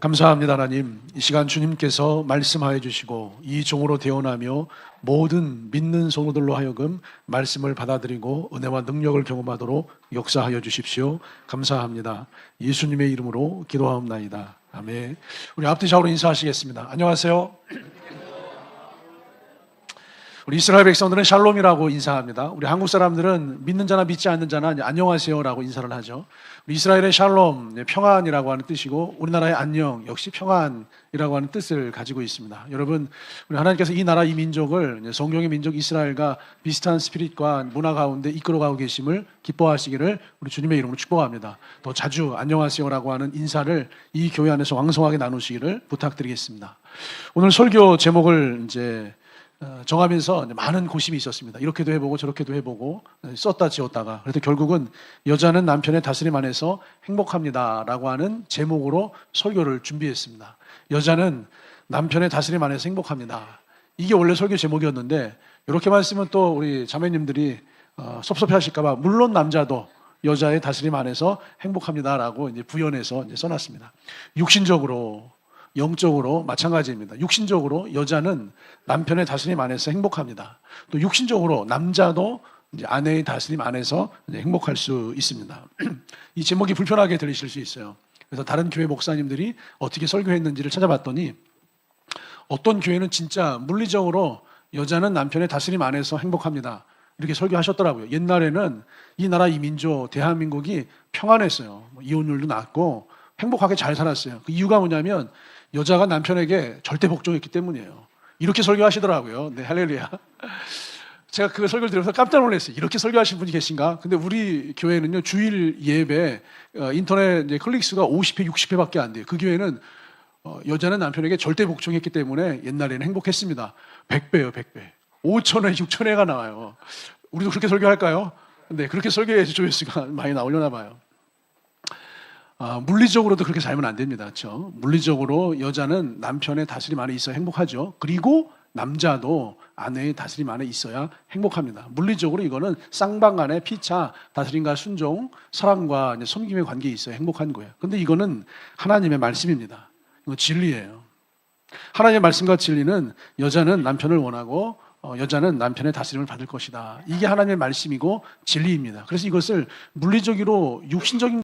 감사합니다, 하나님. 이 시간 주님께서 말씀하여 주시고 이 종으로 대원하며 모든 믿는 성도들로 하여금 말씀을 받아들이고 은혜와 능력을 경험하도록 역사하여 주십시오. 감사합니다. 예수님의 이름으로 기도하옵나이다. 아멘. 우리 앞뒤 좌우로 인사하시겠습니다. 안녕하세요. 우리 이스라엘 백성들은 샬롬이라고 인사합니다. 우리 한국 사람들은 믿는 자나 믿지 않는 자나 안녕하세요라고 인사를 하죠. 우리 이스라엘의 샬롬, 네, 평안이라고 하는 뜻이고 우리나라의 안녕 역시 평안이라고 하는 뜻을 가지고 있습니다. 여러분, 우리 하나님께서 이 나라 이 민족을 성경의 민족 이스라엘과 비슷한 스피릿과 문화 가운데 이끌어가고 계심을 기뻐하시기를 우리 주님의 이름으로 축복합니다. 또 자주 안녕하세요라고 하는 인사를 이 교회 안에서 왕성하게 나누시기를 부탁드리겠습니다. 오늘 설교 제목을 이제 어, 정하면서 이제 많은 고심이 있었습니다. 이렇게도 해보고 저렇게도 해보고 어, 썼다 지웠다가 그래도 결국은 여자는 남편의 다스림 안에서 행복합니다라고 하는 제목으로 설교를 준비했습니다. 여자는 남편의 다스림 안에서 행복합니다. 이게 원래 설교 제목이었는데 이렇게만 쓰면 또 우리 자매님들이 어, 섭섭해하실까봐 물론 남자도 여자의 다스림 안에서 행복합니다라고 이제 부연해서 이제 써놨습니다. 육신적으로 영적으로 마찬가지입니다. 육신적으로 여자는 남편의 다스림 안에서 행복합니다. 또 육신적으로 남자도 아내의 다스림 안에서 행복할 수 있습니다. 이 제목이 불편하게 들리실 수 있어요. 그래서 다른 교회 목사님들이 어떻게 설교했는지를 찾아봤더니 어떤 교회는 진짜 물리적으로 여자는 남편의 다스림 안에서 행복합니다. 이렇게 설교하셨더라고요. 옛날에는 이 나라 이 민족 대한민국이 평안했어요. 뭐 이혼율도 낮고 행복하게 잘 살았어요. 그 이유가 뭐냐면 여자가 남편에게 절대 복종했기 때문이에요. 이렇게 설교하시더라고요. 네, 할렐루야. 제가 그 설교를 들으면서 깜짝 놀랐어요. 이렇게 설교하신 분이 계신가? 근데 우리 교회는요, 주일 예배, 어, 인터넷 클릭 수가 50회, 60회밖에 안 돼요. 그 교회는 어, 여자는 남편에게 절대 복종했기 때문에 옛날에는 행복했습니다. 100배요, 100배. 5천회, 6천회가 나와요. 우리도 그렇게 설교할까요? 네, 그렇게 설교해야지 조회수가 많이 나오려나 봐요. 아, 물리적으로도 그렇게 살면 안 됩니다. 그렇죠? 물리적으로 여자는 남편의 다스림 안에 있어 행복하죠. 그리고 남자도 아내의 다스림 안에 있어야 행복합니다. 물리적으로 이거는 쌍방간의 피차, 다스림과 순종, 사랑과 섬김의 관계에 있어야 행복한 거예요. 근데 이거는 하나님의 말씀입니다. 이거 진리예요. 하나님의 말씀과 진리는 여자는 남편을 원하고 어, 여자는 남편의 다스림을 받을 것이다. 이게 하나님의 말씀이고 진리입니다. 그래서 이것을 물리적으로 육신적인